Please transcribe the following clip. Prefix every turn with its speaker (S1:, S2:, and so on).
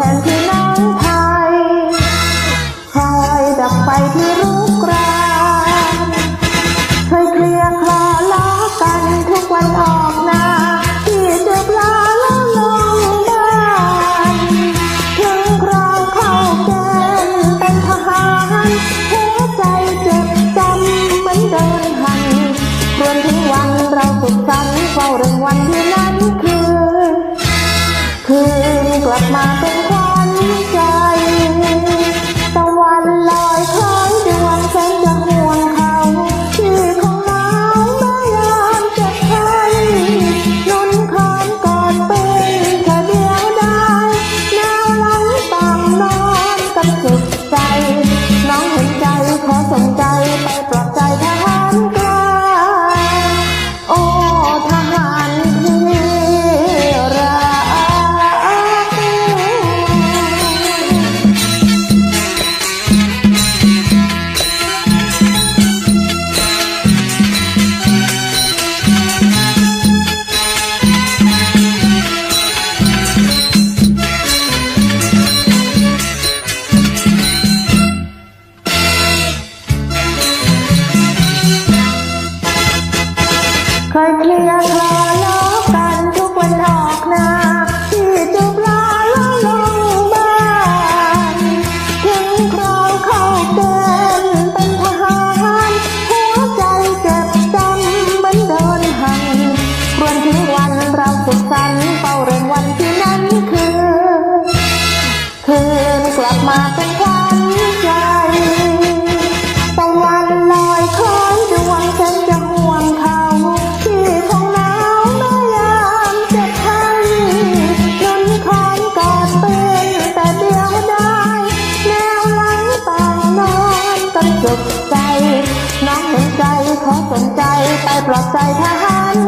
S1: แทนพี่น้องไทยคอยดับไฟที่รุกรานเคยเคลียร์คลอล้อกันทุกวันออกนาที่จะปลาล้อลงบ้านถึงคราวเข้าแกณฑ์เป็นทหารหัวใจเจ็บจำเหมือนเดินหันรวนถึงวันเราสุขสันต์เฝ้าเรื่องวันที่นั้นคือคืน ลับมาเป็นขวัญใจตะวันลอยคล้อยดวงฉันจะห่วงเขาที่คงหนาวเมื่อยามเจ็บไข้นุ่นคอนกอดเป็นแต่เดียวได้แนวหลังต้องนอนกันจุกใจ น้องเห็นใจขอสนใจไปปลอบใจทหาร